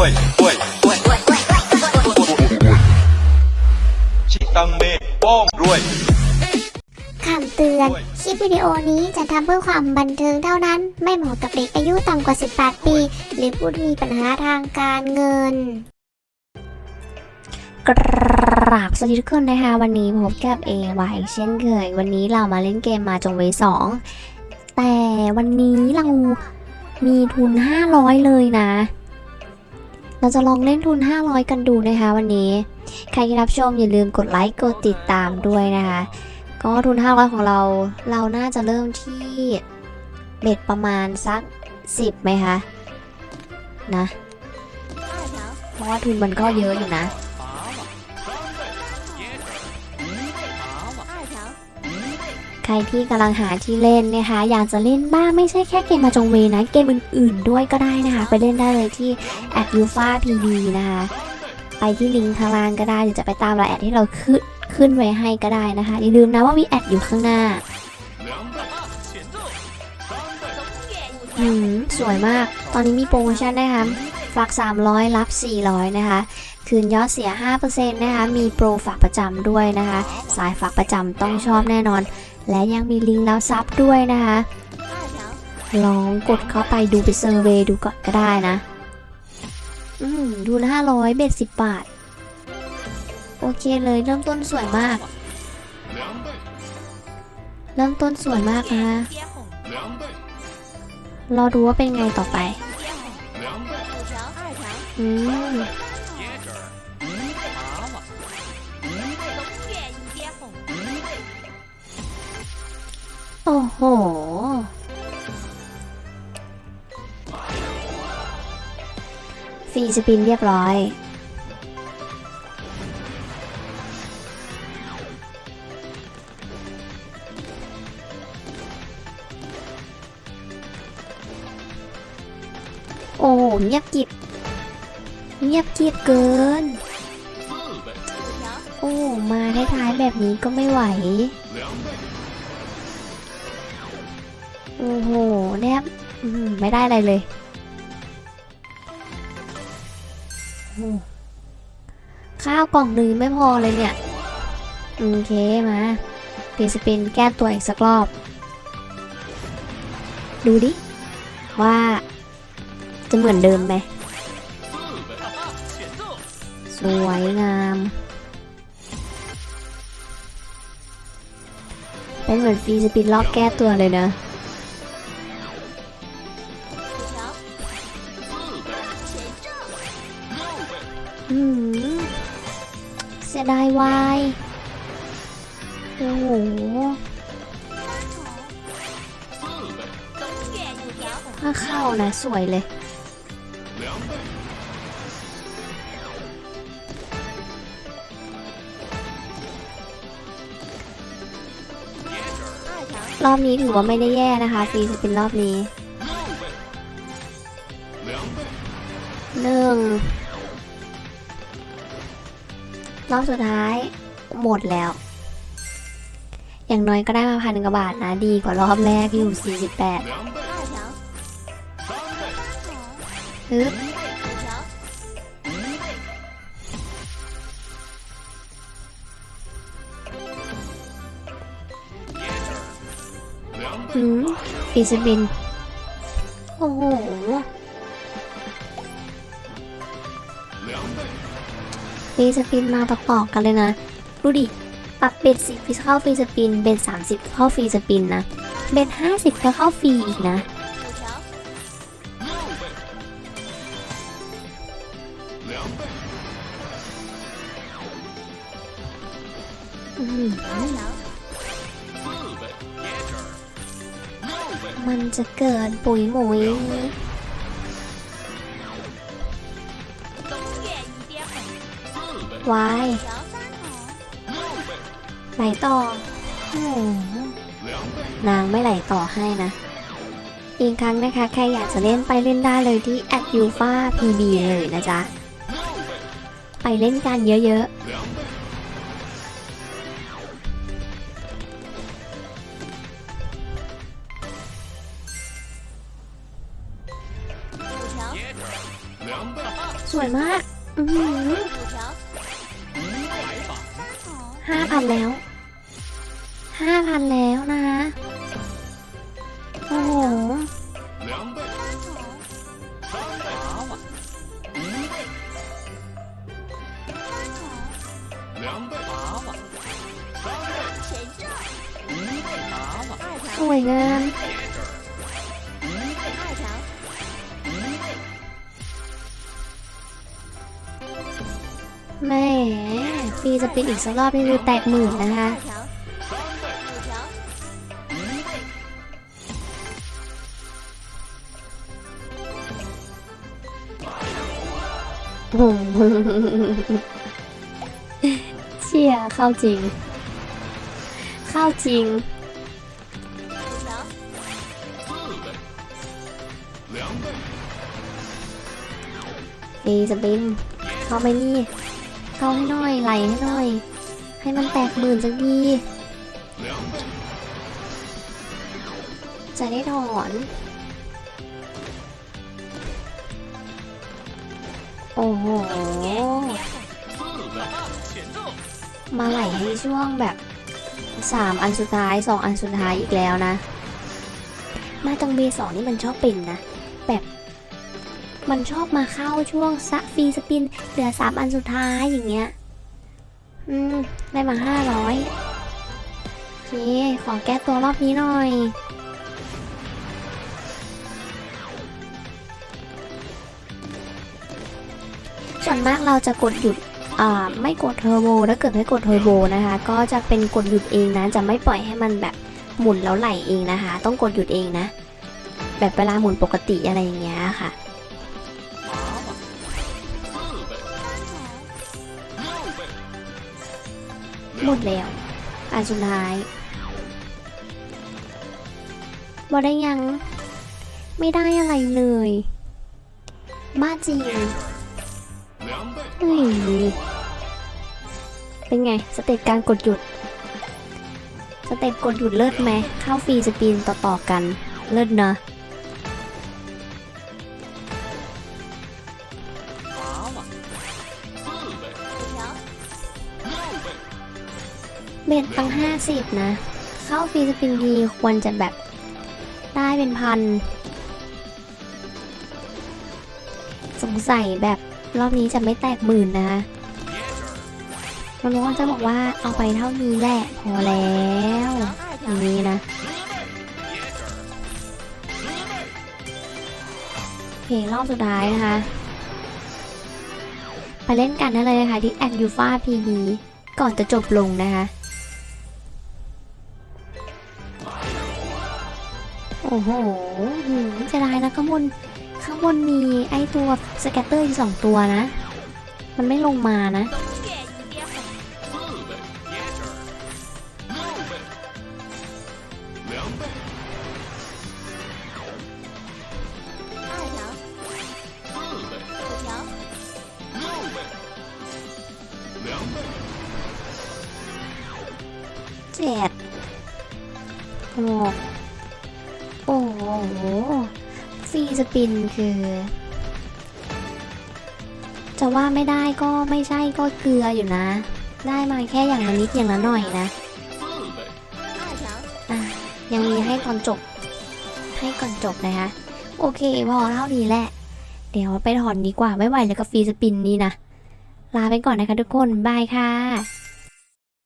วยรวยรวยชิตังเมป้องรวย คำเตือน คลิปวิดีโอนี้จะทำเพื่อความบันเทิงเท่านั้น ไม่เหมาะกับเด็กอายุต่ำกว่า 18 ปี หรือผู้ที่มีปัญหาทางการเงิน กราบสวัสดีทุกคนนะคะ วันนี้พบกับเอวายเช่นเคย วันนี้เรามาเล่นเกมมาจงเวสอง แต่วันนี้เรามีทุน 500 เลยนะ เราจะลองเล่นทุน 500 กันดูนะคะวันนี้ ใครที่รับชมอย่าลืมกดไลค์กดติดตามด้วยนะคะ ก็ทุน 500 ของเราเราน่าจะเริ่มที่เบ็ดประมาณสัก 10ไหมคะนะเพราะว่าทุนมันก็เยอะอยู่นะ รที่กำลังหาที่เล่นนะคะ อยากจะเล่นบ้างไม่ใช่แค่เกมมาจงเวนะเกมอื่นๆ ด้วยก็ได้นะคะ ไปเล่นได้เลยที่ a d u f a pd นะคะ ไปที่ลิงก์ทางล่างก็ได้หรือจะไปตามรายแอดที่เราขึ้นขึ้นไว้ให้ก็ได้นะคะอย่าลืมนะว่ามีแอดอยู่ข้างหน้าอืมสวยมาก ตอนนี้มีโปรโมชั่นนะคะฝาก 300 รับ 400 นะคะ คืนยอดเสีย 5%นะคะ มีโปรฝากประจำด้วยนะคะ สายฝากประจำต้องชอบแน่นอน และยังมีลิงก์แล้วซับด้วยนะคะลองกดเข้าไปดูไปเซอร์เวดูก่อนก็ได้นะ อืม ดูห้าร้อยเบ็ดสิบบาท โอเคเลยเริ่มต้นสวยมาก เริ่มต้นสวยมากนะรอดูว่าเป็นไงต่อไป อืม อ้โห ฟรีสปินเรียบร้อย โอ้เงียบกิบ เงียบกิบเกิน โอ้ มาท้ายๆแบบนี้ก็ไม่ไหว โอ้โหแนบอืมไม่ได้อะไรเลยข้าวกล่องหนึ่งไม่พอเลยเนี่ย โอเคมาเปลี่ยนสปินแก้ตัวอีกสักรอบ ดูดิ ว่าจะเหมือนเดิมไหมสวยงาม เป็นเหมือนฟรีสปินรอบแก้ตัวเลยนะ เสียดายวายโอ้โหถ้าเข้านะสวยเลย รอบนี้ถือว่าไม่ได้แย่นะคะฟรีสปินรอบนี้หนึ่ง รอบสุดท้าย หมดแล้ว อย่างน้อยก็ได้มาพันกว่าบาทนะ ดีกว่ารอบแรกที่อยู่ 48ฮึบหืมฟีสบิน โอ้โห ฟีสปินมาประกอบกันเลยนะ ดูดิ ปรับเบ็ดสิบเข้าฟรีสปินเบ็ดสามสิบเข้าฟรีสปินนะเบ็ดห้าสิบก็เข้าฟรีอีกนะ มันจะเกิดปุ๋ยหมุย วายไหลต่อโอ้นางไม่ไหลต่อให้นะ อีกครั้งนะคะ ใครอยากจะเล่นไปเล่นได้เลยที่ a d u f a pb เลยนะจ๊ะ ไปเล่นกันเยอะๆสสวยมาก อือ นแล้วห้าพันแล้วนะโอ้โหสวยงามแม่ ฟรีสปินอีกสักรอบนี่คือแตกหมื่นนะคะผมเชี่ยเข้าจริง เข้าจริงเอสปินเข้าไปนี่ เกาให้หน่อยไหลให้หน่อย ให้มันแตกหมื่นสักทีจะได้ถอน โอ้โห มาไหลให้ช่วงแบบสามอันสุดท้ายสองอันสุดท้ายอีกแล้วนะ มาตังเบสองนี่มันชอบเป็นนะ แบบ มันชอบมาเข้าช่วงสะฟรีสปิน เหลือสามอันสุดท้ายอย่างเงี้ย อืม ได้มาห้าร้อยโอเค ขอแก้ตัวรอบนี้หน่อยส่วนมากเราจะกดหยุดอ่าไม่กดเทอร์โบถ้าเกิดไม่กดเทอร์โบนะคะ ก็จะเป็นกดหยุดเองนะ จะไม่ปล่อยให้มันแบบหมุนแล้วไหลเองนะคะ ต้องกดหยุดเองนะ แบบเวลาหมุนปกติอะไรอย่างเงี้ยค่ะ หมดแล้ว อันสุดท้ายบอได้ยัง ไม่ได้อะไรเลย บ้าจริง，เฮ้ยเป็นไง สเต็ปการกดหยุด สเต็ปกดหยุดเลิศไหม เข้าฟรีสปีนต่อๆกัน เลิศเนอะ เบ็ดตั้งห้าสิบนะ เข้าฟรีสปินทีควรจะแบบได้เป็นพัน สงสัยแบบรอบนี้จะไม่แตกหมื่นนะมันงๆจะบอกว่าเอาไปเท่านี้แหละ พอแล้วอย่างนี้นะเพลงรอบสุดท้ายนะคะ ไปเล่นกันได้เลยนะคะที่แอนยูฟาพีก่อนจะจบลงนะคะ โอ้โหเสียด้นะข้างบนข้างบนมีไอตัวสแกตเตอร์อีกสองตัวนะ มันไม่ลงมานะ เจ็ดหก โอ้โหฟรีสปินคือ จะว่าไม่ได้ก็ไม่ใช่ก็เกลืออยู่นะ ได้มาแค่อย่างละนิดอย่างละหน่อยนะ，อะยังมีให้ก่อนจบ ให้ก่อนจบนะคะ โอเคพอเท่านี้แหละ เดี๋ยวไปถอนดีกว่าไม่ไหวแล้วกับฟรีสปินนี้นะลาไปก่อนนะคะทุกคนบายค่ะ